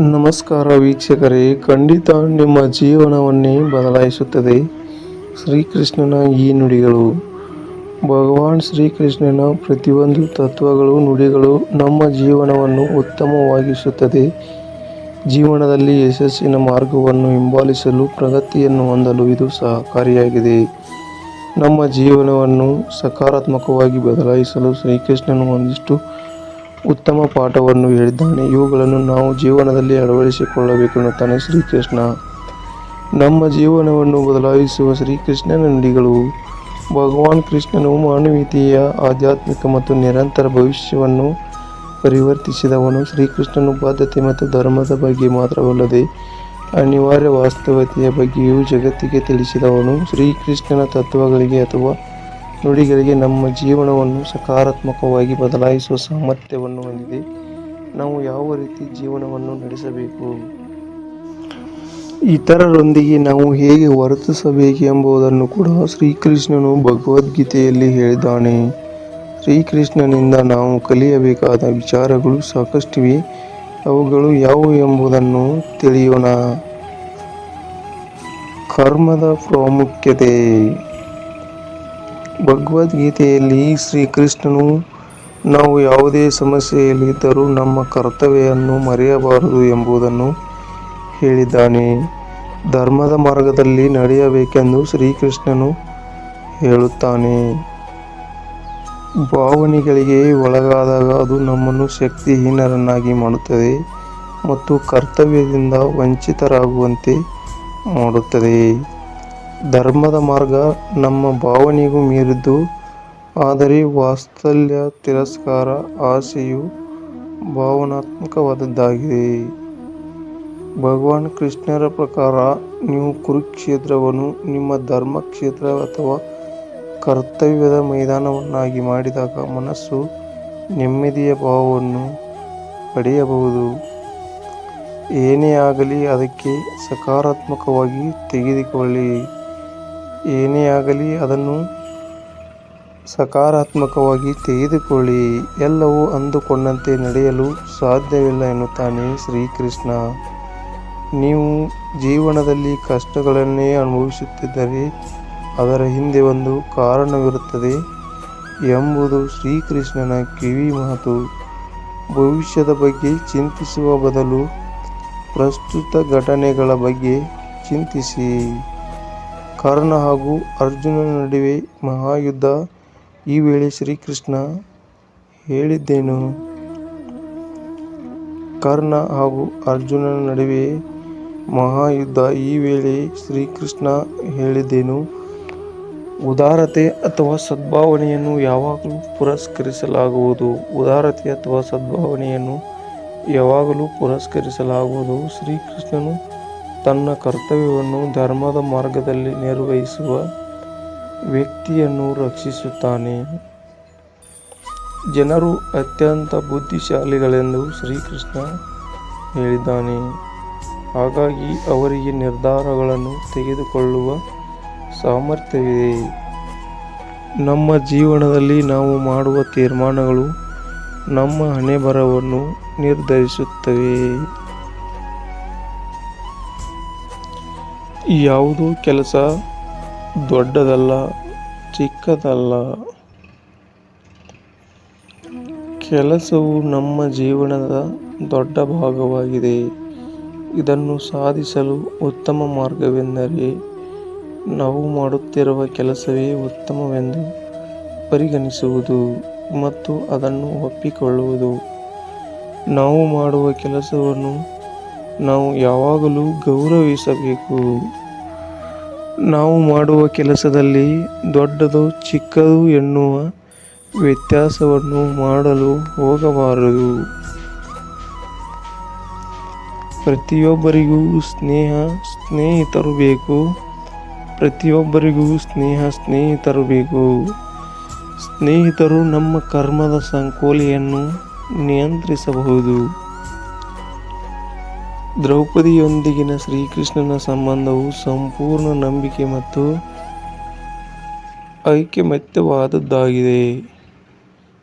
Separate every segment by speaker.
Speaker 1: ನಮಸ್ಕಾರ ವೀಕ್ಷಕರೇ. ಖಂಡಿತ ನಿಮ್ಮ ಜೀವನವನ್ನೇ ಬದಲಾಯಿಸುತ್ತದೆ. ಶ್ರೀಕೃಷ್ಣನ ಈ ನುಡಿಗಳು. ಭಗವಾನ್ ಶ್ರೀಕೃಷ್ಣನ ಪ್ರತಿಯೊಂದು ತತ್ವಗಳು, ನುಡಿಗಳು ನಮ್ಮ ಜೀವನವನ್ನು ಉತ್ತಮವಾಗಿಸುತ್ತದೆ. ಜೀವನದಲ್ಲಿ ಯಶಸ್ಸಿನ ಮಾರ್ಗವನ್ನು ಹಿಂಬಾಲಿಸಲು, ಪ್ರಗತಿಯನ್ನು ಹೊಂದಲು ಇದು ಸಹಕಾರಿಯಾಗಿದೆ. ನಮ್ಮ ಜೀವನವನ್ನು ಸಕಾರಾತ್ಮಕವಾಗಿ ಬದಲಾಯಿಸಲು ಶ್ರೀಕೃಷ್ಣನು ಒಂದಿಷ್ಟು ಉತ್ತಮ ಪಾಠವನ್ನು ಹೇಳಿದ್ದಾನೆ. ಇವುಗಳನ್ನು ನಾವು ಜೀವನದಲ್ಲಿ ಅಳವಡಿಸಿಕೊಳ್ಳಬೇಕೆನ್ನುತ್ತಾನೆ ಶ್ರೀಕೃಷ್ಣ. ನಮ್ಮ ಜೀವನವನ್ನು ಬದಲಾಯಿಸುವ ಶ್ರೀಕೃಷ್ಣನ ನುಡಿಗಳು ಭಗವಾನ್ ಕೃಷ್ಣನು ಮಾನವೀಯತೆಯ ಆಧ್ಯಾತ್ಮಿಕ ಮತ್ತು ನಿರಂತರ ಭವಿಷ್ಯವನ್ನು ಪರಿವರ್ತಿಸಿದವನು. ಶ್ರೀಕೃಷ್ಣನು ಬಾಧ್ಯತೆ ಮತ್ತು ಧರ್ಮದ ಬಗ್ಗೆ ಮಾತ್ರವಲ್ಲದೆ ಅನಿವಾರ್ಯ ವಾಸ್ತವತೆಯ ಬಗ್ಗೆಯೂ ಜಗತ್ತಿಗೆ ತಿಳಿಸಿದವನು. ಶ್ರೀಕೃಷ್ಣನ ತತ್ವಗಳಿಗೆ ಅಥವಾ ನುಡಿಗಳಿಗೆ ನಮ್ಮ ಜೀವನವನ್ನು ಸಕಾರಾತ್ಮಕವಾಗಿ ಬದಲಾಯಿಸುವ ಸಾಮರ್ಥ್ಯವನ್ನು ಹೊಂದಿದೆ. ನಾವು ಯಾವ ರೀತಿ ಜೀವನವನ್ನು ನಡೆಸಬೇಕು? ಇತರರೊಂದಿಗೆ ನಾವು ಹೇಗೆ ವರ್ತಿಸಬೇಕು ಎಂಬುದನ್ನು ಕೂಡ ಶ್ರೀಕೃಷ್ಣನು ಭಗವದ್ಗೀತೆಯಲ್ಲಿ ಹೇಳಿದ್ದಾನೆ. ಶ್ರೀಕೃಷ್ಣನಿಂದ ನಾವು ಕಲಿಯಬೇಕಾದ ವಿಚಾರಗಳು ಸಾಕಷ್ಟಿವೆ. ಅವುಗಳು ಯಾವುವು ಎಂಬುದನ್ನು ತಿಳಿಯೋಣ. ಕರ್ಮದ ಪ್ರಾಮುಖ್ಯತೆ. ಭಗವದ್ಗೀತೆಯಲ್ಲಿ ಶ್ರೀಕೃಷ್ಣನು, ನಾವು ಯಾವುದೇ ಸಮಸ್ಯೆಯಲ್ಲಿದ್ದರೂ ನಮ್ಮ ಕರ್ತವ್ಯವನ್ನು ಮರೆಯಬಾರದು ಎಂಬುದನ್ನು ಹೇಳಿದ್ದಾನೆ. ಧರ್ಮದ ಮಾರ್ಗದಲ್ಲಿ ನಡೆಯಬೇಕೆಂದು ಶ್ರೀಕೃಷ್ಣನು ಹೇಳುತ್ತಾನೆ. ಭಾವನೆಗಳಿಗೆ ಒಳಗಾದಾಗ ಅದು ನಮ್ಮನ್ನು ಶಕ್ತಿಹೀನರನ್ನಾಗಿ ಮಾಡುತ್ತದೆ ಮತ್ತು ಕರ್ತವ್ಯದಿಂದ ವಂಚಿತರಾಗುವಂತೆ ಮಾಡುತ್ತದೆ. ಧರ್ಮದ ಮಾರ್ಗ ನಮ್ಮ ಭಾವನೆಗೂ ಮೀರಿದ್ದು, ಆದರೆ ವಾತ್ಸಲ್ಯ, ತಿರಸ್ಕಾರ, ಆಸೆಯು ಭಾವನಾತ್ಮಕವಾದದ್ದಾಗಿದೆ. ಭಗವಾನ್ ಕೃಷ್ಣರ ಪ್ರಕಾರ ನೀವು ಕುರುಕ್ಷೇತ್ರವನ್ನು ನಿಮ್ಮ ಧರ್ಮಕ್ಷೇತ್ರ ಅಥವಾ ಕರ್ತವ್ಯದ ಮೈದಾನವನ್ನಾಗಿ ಮಾಡಿದಾಗ ಮನಸ್ಸು ನೆಮ್ಮದಿಯ ಭಾವವನ್ನು ಪಡೆಯಬಹುದು. ಏನೇ ಆಗಲಿ ಅದಕ್ಕೆ ಸಕಾರಾತ್ಮಕವಾಗಿ ತೆಗೆದುಕೊಳ್ಳಿ. ಏನೇ ಆಗಲಿ ಅದನ್ನು ಸಕಾರಾತ್ಮಕವಾಗಿ ತೆಗೆದುಕೊಳ್ಳಿ. ಎಲ್ಲವೂ ಅಂದುಕೊಂಡಂತೆ ನಡೆಯಲು ಸಾಧ್ಯವಿಲ್ಲ ಎನ್ನುತ್ತಾನೆ ಶ್ರೀಕೃಷ್ಣ. ನೀವು ಜೀವನದಲ್ಲಿ ಕಷ್ಟಗಳನ್ನೇ ಅನುಭವಿಸುತ್ತಿದ್ದರೆ ಅದರ ಹಿಂದೆ ಒಂದು ಕಾರಣವಿರುತ್ತದೆ ಎಂಬುದು ಶ್ರೀಕೃಷ್ಣನ ಕಿವಿ ಮಾತು. ಭವಿಷ್ಯದ ಬಗ್ಗೆ ಚಿಂತಿಸುವ ಬದಲು ಪ್ರಸ್ತುತ ಘಟನೆಗಳ ಬಗ್ಗೆ ಚಿಂತಿಸಿ. ಕರ್ಣ ಹಾಗೂ ಅರ್ಜುನನ ನಡುವೆ ಮಹಾಯುದ್ಧ. ಈ ವೇಳೆ ಶ್ರೀಕೃಷ್ಣ ಹೇಳಿದ್ದೇನು? ಕರ್ಣ ಹಾಗೂ ಅರ್ಜುನನ ನಡುವೆ ಮಹಾಯುದ್ಧ. ಈ ವೇಳೆ ಶ್ರೀಕೃಷ್ಣ ಹೇಳಿದ್ದೇನು? ಉದಾರತೆ ಅಥವಾ ಸದ್ಭಾವನೆಯನ್ನು ಯಾವಾಗಲೂ ಪುರಸ್ಕರಿಸಲಾಗುವುದು. ಉದಾರತೆ ಅಥವಾ ಸದ್ಭಾವನೆಯನ್ನು ಯಾವಾಗಲೂ ಪುರಸ್ಕರಿಸಲಾಗುವುದು. ಶ್ರೀಕೃಷ್ಣನು ತನ್ನ ಕರ್ತವ್ಯವನ್ನು ಧರ್ಮದ ಮಾರ್ಗದಲ್ಲಿ ನಿರ್ವಹಿಸುವ ವ್ಯಕ್ತಿಯನ್ನು ರಕ್ಷಿಸುತ್ತಾನೆ. ಜನರು ಅತ್ಯಂತ ಬುದ್ಧಿಶಾಲಿಗಳೆಂದು ಶ್ರೀಕೃಷ್ಣ ಹೇಳಿದ್ದಾನೆ. ಹಾಗಾಗಿ ಅವರಿಗೆ ನಿರ್ಧಾರಗಳನ್ನು ತೆಗೆದುಕೊಳ್ಳುವ ಸಾಮರ್ಥ್ಯವಿದೆ. ನಮ್ಮ ಜೀವನದಲ್ಲಿ ನಾವು ಮಾಡುವ ತೀರ್ಮಾನಗಳು ನಮ್ಮ ಹಣೆಬರವನ್ನು ನಿರ್ಧರಿಸುತ್ತವೆ. ಯಾವುದೋ ಕೆಲಸ ದೊಡ್ಡದಲ್ಲ, ಚಿಕ್ಕದಲ್ಲ? ಕೆಲಸವು ನಮ್ಮ ಜೀವನದ ದೊಡ್ಡ ಭಾಗವಾಗಿದೆ. ಇದನ್ನು ಸಾಧಿಸಲು ಉತ್ತಮ ಮಾರ್ಗವೆಂದರೆ ನಾವು ಮಾಡುತ್ತಿರುವ ಕೆಲಸವೇ ಉತ್ತಮವೆಂದು ಪರಿಗಣಿಸುವುದು ಮತ್ತು ಅದನ್ನು ಒಪ್ಪಿಕೊಳ್ಳುವುದು. ನಾವು ಮಾಡುವ ಕೆಲಸವನ್ನು ನಾವು ಯಾವಾಗಲೂ ಗೌರವಿಸಬೇಕು. ನಾವು ಮಾಡುವ ಕೆಲಸದಲ್ಲಿ ದೊಡ್ಡದು ಚಿಕ್ಕದು ಎನ್ನುವ ವ್ಯತ್ಯಾಸವನ್ನು ಮಾಡಲು ಹೋಗಬಾರದು. ಪ್ರತಿಯೊಬ್ಬರಿಗೂ ಸ್ನೇಹ ಸ್ನೇಹಿತರು ಬೇಕು. ಪ್ರತಿಯೊಬ್ಬರಿಗೂ ಸ್ನೇಹ ಸ್ನೇಹಿತರು ಬೇಕು. ಸ್ನೇಹಿತರು ನಮ್ಮ ಕರ್ಮದ ಸಂಕೋಲೆಯನ್ನು ನಿಯಂತ್ರಿಸಬಹುದು. ದ್ರೌಪದಿಯೊಂದಿಗಿನ ಶ್ರೀಕೃಷ್ಣನ ಸಂಬಂಧವು ಸಂಪೂರ್ಣ ನಂಬಿಕೆ ಮತ್ತು ಐಕ್ಯಮತ್ಯವಾದದ್ದಾಗಿದೆ.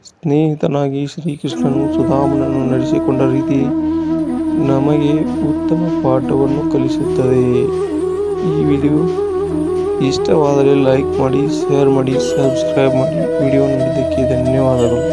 Speaker 1: ಸ್ನೇಹಿತನಾಗಿ ಶ್ರೀಕೃಷ್ಣನು ಸುಧಾಮನನ್ನು ನಡೆಸಿಕೊಂಡ ರೀತಿ ನಮಗೆ ಉತ್ತಮ ಪಾಠವನ್ನು ಕಲಿಸುತ್ತದೆ. ಈ ವಿಡಿಯೋ ಇಷ್ಟವಾದರೆ ಲೈಕ್ ಮಾಡಿ, ಶೇರ್ ಮಾಡಿ, ಸಬ್ಸ್ಕ್ರೈಬ್ ಮಾಡಿ. ವಿಡಿಯೋ ನೋಡಿದ್ದಕ್ಕೆ ಧನ್ಯವಾದಗಳು.